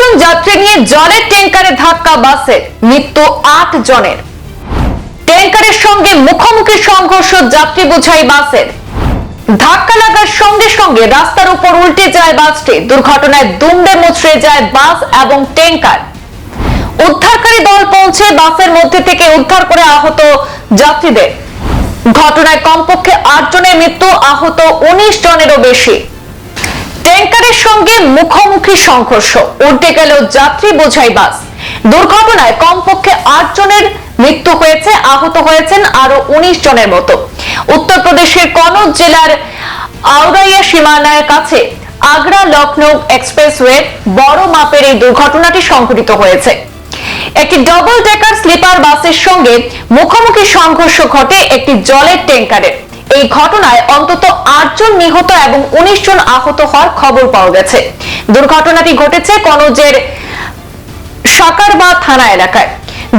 জন যাত্রী নিয়ে জলের ট্যাঙ্কারে ধাক্কা বাসের। মৃত্যু আট জনের। ট্যাঙ্কারের সঙ্গে মুখোমুখি সংঘর্ষ যাত্রী বোঝাই বাসের। ধাক্কা লাগার সঙ্গে সঙ্গে রাস্তার উপর উল্টে যায় বাসটি। দুর্ঘটনায় দুমড়ে মুচড়ে যায় বাস এবং ট্যাঙ্কার। উদ্ধারকারী দল পৌঁছে বাসের মধ্যে থেকে উদ্ধার করে আহত যাত্রীদের। ঘটনায় কমপক্ষে আট জনের মৃত্যু, আহত উনিশ জনেরও বেশি। ট্যাঙ্কারের সঙ্গে মুখোমুখি সংঘর্ষ। উল্টে গেল যাত্রী বোঝাই বাস। দুর্ঘটনায় কমপক্ষে আট জনের মৃত্যু হয়েছে, আহত হয়েছেন আরও উনিশ জনের মতো। উত্তরপ্রদেশের কনৌজ জেলার আউরাইয়া সীমানার কাছে আগ্রা লখনৌ এক্সপ্রেসওয়ে বড় মাপের এই দুর্ঘটনাটি সংঘটিত হয়েছে। একটি ডবল ডেকার স্লিপার বাসের সঙ্গে মুখোমুখি সংঘর্ষ ঘটে একটি জলের ট্যাঙ্কারের এই ঘটনায় অন্তত আটজন নিহত এবং উনিশ জন আহত হওয়ার খবর পাওয়া গেছে। দুর্ঘটনাটি ঘটেছে কনৌজের সাকারবা থানা এলাকায়।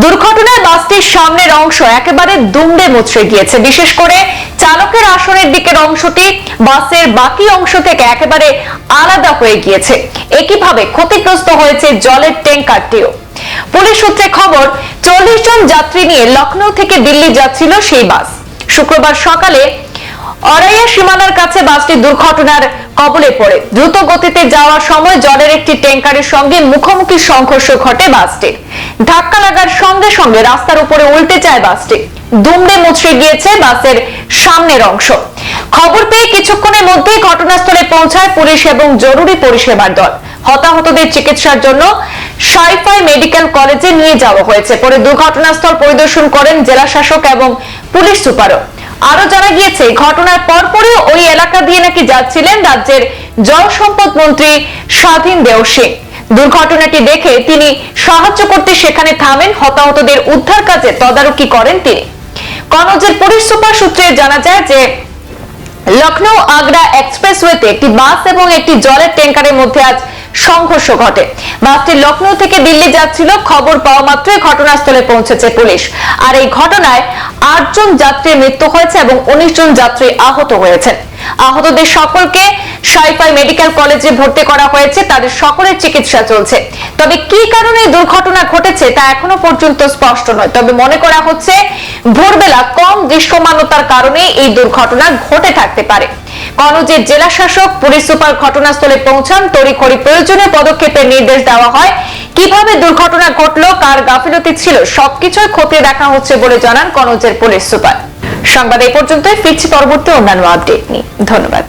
দুর্ঘটনায় বাসটির সামনের অংশ একেবারে দুমড়ে মুচড়ে গিয়েছে। বিশেষ করে চালকের আসনের দিকের অংশটি বাসের বাকি অংশ থেকে একেবারে আলাদা হয়ে গিয়েছে। একইভাবে ক্ষতিগ্রস্ত হয়েছে জলের ট্যাঙ্কারটিও। পুলিশ সূত্রে খবর, চল্লিশ জন যাত্রী নিয়ে লখনৌ থেকে দিল্লি যাচ্ছিল সেই বাস। শুক্রবার সকালে অরাইয়া সীমানার কাছে বাসটি দুর্ঘটনার কবলে পড়ে। দ্রুত গতিতে যাওয়ার সময় জলের একটি ট্যাঙ্কারের সঙ্গে মুখোমুখি সংঘর্ষ ঘটে বাসটির ধাক্কা লাগার সঙ্গে সঙ্গে রাস্তার উপরে উল্টে যায় বাসটি। দুমড়ে মুচড়ে গিয়েছে বাসের সামনের অংশ। খবর পেয়ে কিছুক্ষণের মধ্যেই ঘটনাস্থলে পৌঁছায় পুলিশ এবং জরুরি পরিষেবার দল। হতাহতদের চিকিৎসার জন্য সাইফাই মেডিকেল কলেজে নিয়ে যাওয়া হয়েছে। পরে দুর্ঘটনাস্থল পরিদর্শন করেন জেলা শাসক এবং পুলিশ সুপারও। আরও জানা গিয়েছে ঘটনার পরপরই ওই এলাকা দিয়ে নাকি যাচ্ছিলেন রাজ্যের জল সম্পদ মন্ত্রী স্বাধীন দেও সিং দুর্ঘটনাটি দেখে তিনি সাহায্য করতে সেখানে থামেন, হতাহতদের উদ্ধার কাজে তদারকি করেন তিনি। কনৌজের পুলিশ সুপার সূত্রে জানা যায় যে লখনৌ আগ্রা এক্সপ্রেসওয়েতে একটি বাস এবং একটি জলের ট্যাঙ্কারের মধ্যে আজ সংঘর্ষ ঘটে। বাসটি লখনৌ থেকে দিল্লি যাচ্ছিল, খবর পাওয়া মাত্রই ঘটনাস্থলে পৌঁছেছে পুলিশ। আর এই ঘটনায় আটজন যাত্রীর মৃত্যু হয়েছে এবং উনিশ জন যাত্রী আহত হয়েছেন। আহতদের সকলকে সাইফাই মেডিকেল কলেজে ভর্তি করা হয়েছে, তাদের সকলের চিকিৎসা চলছে। তবে কি কারণে দুর্ঘটনা ঘটেছে তা এখনও পর্যন্ত স্পষ্ট নয়। তবে মনে করা হচ্ছে, ভোরবেলা কম দৃশ্যমানতার কারণে এই দুর্ঘটনা ঘটে থাকতে পারে। কনৌজের জেলা শাসক পুলিশ সুপার ঘটনাস্থলে পৌঁছান। তড়িখড়ি প্রয়োজনীয় পদক্ষেপের নির্দেশ দেওয়া হয়। কীভাবে দুর্ঘটনা ঘটলো, কার গাফিলতি ছিল, সবকিছুই খতিয়ে দেখা হচ্ছে বলে জানান কনৌজের পুলিশ সুপার। সংবাদ এই পর্যন্তই। ফিরছি পরবর্তী অন্যান্য আপডেট নিয়ে। ধন্যবাদ।